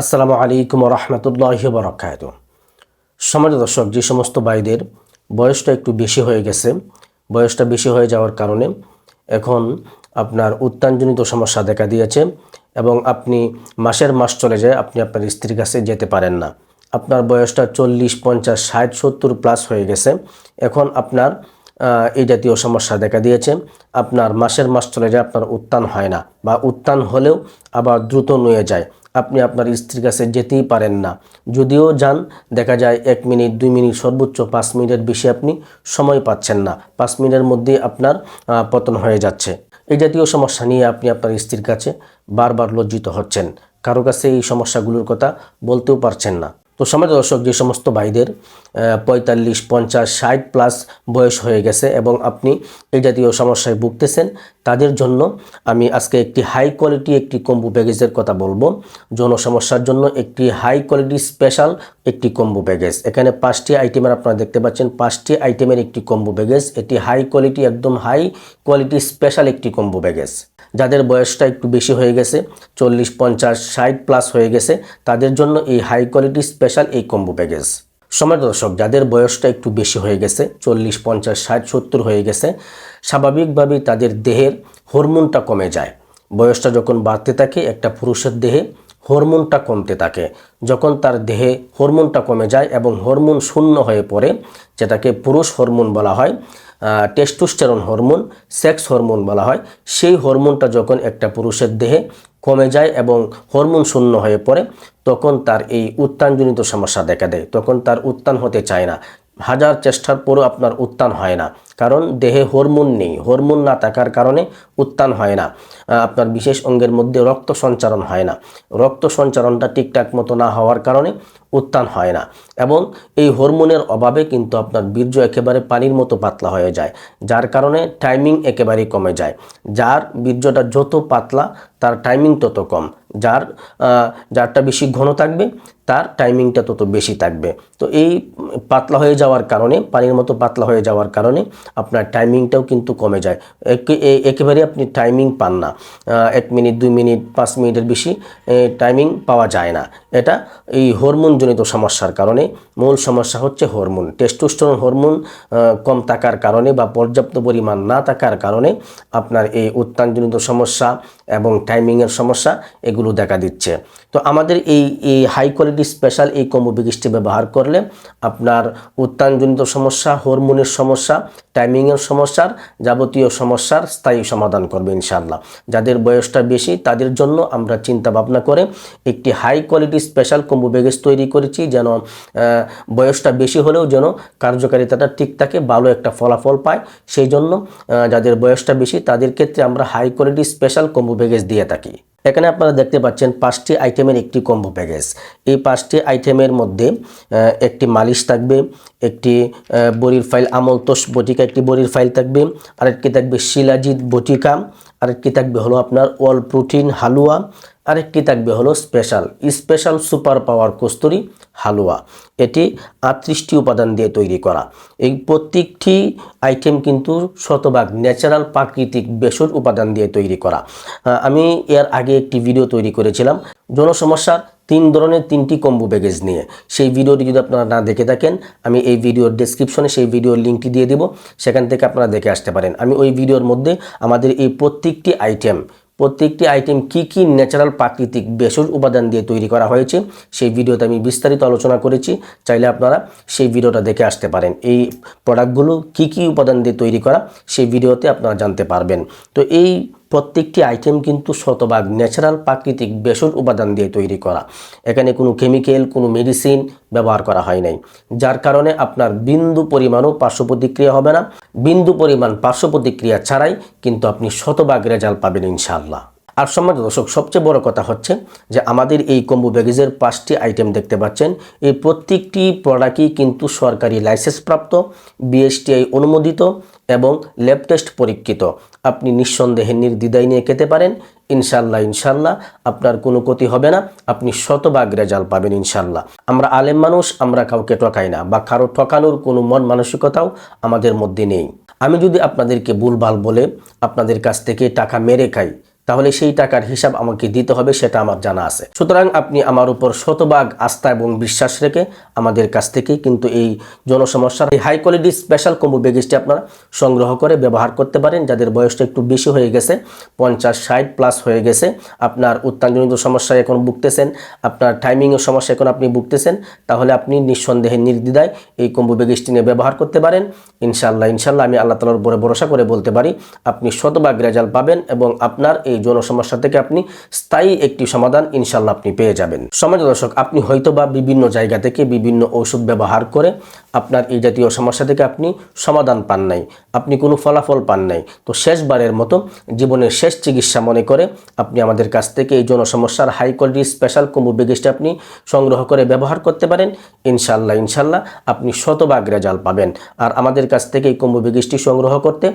আসসালামু আলাইকুম রহমতুল্লাহ বরকাত সমাজ দর্শক, যে সমস্ত ভাইদের বয়সটা একটু বেশি হয়ে গেছে, বয়সটা বেশি হয়ে যাওয়ার কারণে এখন আপনার উত্তানজনিত সমস্যা দেখা দিয়েছে এবং আপনি মাসের মাস চলে যায়, আপনি আপনার স্ত্রীর কাছে যেতে পারেন না। আপনার বয়সটা চল্লিশ, পঞ্চাশ, ষাট, সত্তর প্লাস হয়ে গেছে। এখন আপনার এই জাতীয় সমস্যা দেখা দিয়েছে। আপনার মাসের মাস চলে যায়, আপনার উত্তান হয় না বা উত্তান হলেও আবার দ্রুত নুয়ে যায়। আপনি আপনার স্ত্রীর কাছে যেতেই পারেন না। যদিও যান, দেখা যায় এক মিনিট, দুই মিনিট, সর্বোচ্চ পাঁচ মিনিটের বেশি আপনি সময় পাচ্ছেন না। পাঁচ মিনিটের মধ্যেই আপনার পতন হয়ে যাচ্ছে। এই জাতীয় সমস্যা নিয়ে আপনি আপনার স্ত্রীর কাছে বারবার লজ্জিত হচ্ছেন। কারও কাছে এই সমস্যাগুলোর কথা বলতেও পারছেন না। তো সমাজ দর্শক, যে সমস্ত ভাইদের পঁয়তাল্লিশ, পঞ্চাশ, ষাট প্লাস বয়স হয়ে গেছে এবং আপনি এই জাতীয় সমস্যায় ভুগতেছেন, তাদের জন্য আমি আজকে একটি হাই কোয়ালিটি একটি কম্বো প্যাকেজের কথা বলব। যৌন সমস্যার জন্য একটি হাই কোয়ালিটি স্পেশাল একটি কম্বো প্যাকেজ এখানে পাঁচটি আইটেমের আপনারা দেখতে পাচ্ছেন। পাঁচটি আইটেমের একটি কম্বো প্যাকেজ এটি হাই কোয়ালিটি একদম হাই কোয়ালিটি স্পেশাল একটি কম্বো প্যাকেজ যাদের বয়সটা একটু বেশি হয়ে গেছে, চল্লিশ, পঞ্চাশ, ষাট প্লাস হয়ে গেছে, তাদের জন্য এই হাই কোয়ালিটি স্পেশাল এই কম্বো প্যাকেজ সময় দর্শক, যাদের বয়সটা একটু বেশি হয়ে গেছে, চল্লিশ, পঞ্চাশ, ষাট, সত্তর হয়ে গেছে, স্বাভাবিকভাবেই তাদের দেহের হরমোনটা কমে যায়। বয়সটা যখন বাড়তে থাকে, একটা পুরুষের দেহে হরমোনটা কমতে থাকে। যখন তার দেহে হরমোনটা কমে যায় এবং হরমোন শূন্য হয়ে পড়ে যেটাকে পুরুষ হরমোন বলা হয় টেস্টোস্টেরন হরমোন সেক্স হরমোন বলা হয়, সেই হরমোনটা যখন একটা পুরুষের দেহে কমে যায় এবং হরমোন শূন্য হয়ে পড়ে, তখন তার এই উত্তানজনিত সমস্যা দেখা দেয়। তখন তার উত্তান হতে চায় না। হাজার চেষ্টার পরও আপনার উত্তান হয় না। কারণ দেহে হরমোন নেই। হরমোন না থাকার কারণে উত্তান হয় না। আপনার বিশেষ অঙ্গের মধ্যে রক্ত সঞ্চারণ হয় না। রক্ত সঞ্চারণটা ঠিকঠাক মতো না হওয়ার কারণে উত্তান হয় না। এবং এই হরমোনের অভাবে কিন্তু আপনার বীর্য একেবারে পানির মতো পাতলা হয়ে যায়, যার কারণে টাইমিং একেবারেই কমে যায়। যার বীর্যটা যত পাতলা, তার টাইমিং তত কম। যার যারটা বেশি ঘন থাকবে তার টাইমিংটা তত বেশি থাকবে। তো এই পাতলা হয়ে যাওয়ার কারণে, পানির মতো পাতলা হয়ে যাওয়ার কারণে আপনার টাইমিংটাও কিন্তু কমে যায়। একেবারে আপনি টাইমিং পান না। এক মিনিট, দুই মিনিট, পাঁচ মিনিটের বেশি টাইমিং পাওয়া যায় না। এটা এই হরমোনজনিত সমস্যার কারণে, মূল সমস্যা হচ্ছে হরমোন। টেস্টোস্টেরন হরমোন কম থাকার কারণে বা পর্যাপ্ত পরিমাণ না থাকার কারণে আপনার এই উত্তানজনিত সমস্যা এবং টাইমিংয়ের সমস্যা এগুলো দেখা দিচ্ছে। তো আমাদের এই এই হাই কোয়ালিটি স্পেশাল এই কম্বো বিগিসটি ব্যবহার করলে আপনার উত্তানজনিত সমস্যা হরমোনের সমস্যা টাইমিংয়ের সমস্যার যাবতীয় সমস্যার স্থায়ী সমাধান করবে ইনশাআল্লাহ। যাদের বয়সটা বেশি তাদের জন্য আমরা চিন্তা ভাবনা করে একটি high quality special combo package তৈরি করেছি যেন বয়সটা বেশি হলেও যেন কার্যকারিতাটা ঠিক থাকে, ভালো একটা ফলাফল পায়। সেই জন্য যাদের বয়সটা বেশি তাদের ক্ষেত্রে আমরা high quality special combo package দিয়ে থাকি। এখানে আপনারা দেখতে পাচ্ছেন পাঁচটি আইটেমের একটি কম্বো প্যাকেজ এই পাঁচটি আইটেমের মধ্যে একটি মালিশ থাকবে, একটি বড়ির ফাইল আমলতোষ বটিকা, একটি বড়ির ফাইল থাকবে, আরেকটি থাকবে শিলাজিৎ বটিকা আরেকটি থাকবে হলো আপনার অল প্রোটিন হালুয়া, আরেকটি থাকবে হলো special special super power kasuri হালুয়া। এটি আটত্রিশটি উপাদান দিয়ে তৈরি করা। এই প্রত্যেকটি আইটেম কিন্তু শতভাগ ন্যাচারাল প্রাকৃতিক বেসর উপাদান দিয়ে তৈরি করা। আমি এর আগে একটি ভিডিও তৈরি করেছিলাম। জনসমস্যার তিন ধরনের তিনটি কম্বো প্যাকেজ নিয়ে। সেই ভিডিওটি যদি আপনারা না দেখে থাকেন, আমি এই ভিডিওর ডেসক্রিপশনে সেই ভিডিওর লিঙ্কটি দিয়ে দিব। সেখান থেকে আপনারা দেখে আসতে পারেন। আমি ওই ভিডিওর মধ্যে আমাদের এই প্রত্যেকটি আইটেম প্রত্যেকটি আইটেম কি কি ন্যাচারাল প্রাকৃতিক ভেষজ উপাদান দিয়ে তৈরি করা হয়েছে, সেই ভিডিওতে আমি বিস্তারিত আলোচনা করেছি। চাইলে আপনারা সেই ভিডিওটা দেখে আসতে পারেন। এই প্রোডাক্টগুলো কি কি উপাদান দিয়ে তৈরি করা, সেই ভিডিওতে আপনারা জানতে পারবেন। তো এই প্রত্যেকটি আইটেম কিন্তু শতভাগ ন্যাচারাল প্রাকৃতিক বেসর উপাদান দিয়ে তৈরি করা। এখানে কোনো কেমিক্যাল কোনো মেডিসিন ব্যবহার করা হয় নাই। যার কারণে আপনার বিন্দু পরিমাণও পার্শ্ব প্রতিক্রিয়া হবে না। বিন্দু পরিমাণ পার্শ্ব প্রতিক্রিয়া ছাড়াই কিন্তু আপনি শতভাগ রেজাল্ট পাবেন ইনশাআল্লাহ। আর সমাজ দর্শক, সবচেয়ে বড় কথা হচ্ছে যে আমাদের এই কম্বো ব্যাগেজের পাঁচটি আইটেম দেখতে পাচ্ছেন। এই প্রত্যেকটি প্রোডাক্টই কিন্তু সরকারি লাইসেন্স প্রাপ্ত বিএসটিআই অনুমোদিত এবং ল্যাব টেস্ট পরীক্ষিত। আপনি নিঃসন্দেহে নির্দ্বিধায় নিয়ে খেতে পারেন। ইনশাল্লাহ ইনশাল্লাহ আপনার কোনো ক্ষতি হবে না। আপনি শতভাগ রেজাল্ট পাবেন ইনশাল্লাহ আমরা আলেম মানুষ, আমরা কাউকে ঠকাই না বা কারও ঠকানোর কোনো মন মানসিকতাও আমাদের মধ্যে নেই। আমি যদি আপনাদেরকে ভুলভাল বলে আপনাদের কাছ থেকে টাকা মেরে খাই তাহলে সেই টাকার হিসাব আমাকে দিতে হবে, সেটা আমার জানা আছে। সুতরাং আপনি আমার উপর শতভাগ আস্থা এবং বিশ্বাস রেখে আমাদের কাছ থেকে কিন্তু এই জনসমস্যার এই হাই কোয়ালিটি স্পেশাল কম্বো ব্যাগেজটি আপনারা সংগ্রহ করে ব্যবহার করতে পারেন, যাদের বয়সটা একটু বেশি হয়ে গেছে, পঞ্চাশ, ষাট প্লাস হয়ে গেছে। আপনার উত্তানজনিত সমস্যায় এখন ভুগতেছেন, আপনার টাইমিংয়ের সমস্যা এখন আপনি ভুগতেছেন, তাহলে আপনি নিঃসন্দেহে নির্দ্বিধায় এই কম্বো ব্যাগেজটি নিয়ে ব্যবহার করতে পারেন। ইনশাল্লাহ ইনশাল্লাহ আমি আল্লাহ তালার উপরে ভরসা করে বলতে পারি, আপনি শতভাগ রেজাল্ট পাবেন এবং আপনার এই জনসমস্যা থেকে আপনি স্থায়ী একটি সমাধান ইনশাল্লাহ আপনি পেয়ে যাবেন। সমাজ দর্শক, আপনি হয়তোবা বিভিন্ন জায়গা থেকে বিভিন্ন ঔষধ ব্যবহার করে আপনার এই জাতীয় সমস্যা থেকে আপনি সমাধান পান নাই, আপনি কোনো ফলাফল পান নাই। তো শেষবারের মতো জীবনের শেষ চিকিৎসা মনে করে আপনি আমাদের কাছ থেকে এই জনসমস্যার হাই কোয়ালিটি স্পেশাল কম্বো ব্যাগেজটা আপনি সংগ্রহ করে ব্যবহার করতে পারেন। ইনশাল্লাহ ইনশাল্লাহ আপনি শতভাগ রেজাল্ট পাবেন। আর আমাদের কাছ থেকে এই কম্বো ব্যাগেজটি সংগ্রহ করতে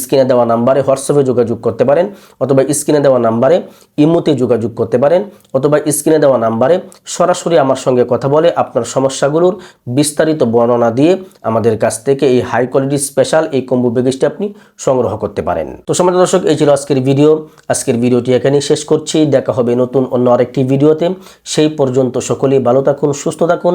স্ক্রিনে দেওয়া নাম্বারে হোয়াটসঅ্যাপে যোগাযোগ করতে পারেন, অথবা স্ক্রিনে দেওয়া নাম্বারে ইমোতে যোগাযোগ করতে পারেন, অথবা স্ক্রিনে দেওয়া নাম্বারে সরাসরি আমার সঙ্গে কথা বলে আপনার সমস্যাগুলোর বিস্তারিত বর্ণনা দিয়ে আমাদের কাছ থেকে এই হাই কোয়ালিটি স্পেশাল এই কম্বো ব্যাগেজটি আপনি সংগ্রহ করতে পারেন। তো সমাজ দর্শক, এই ছিল আজকের ভিডিও। আজকের ভিডিওটি এখানেই শেষ করছি। দেখা হবে নতুন অন্য আরেকটি ভিডিওতে। সেই পর্যন্ত সকলেই ভালো থাকুন, সুস্থ থাকুন।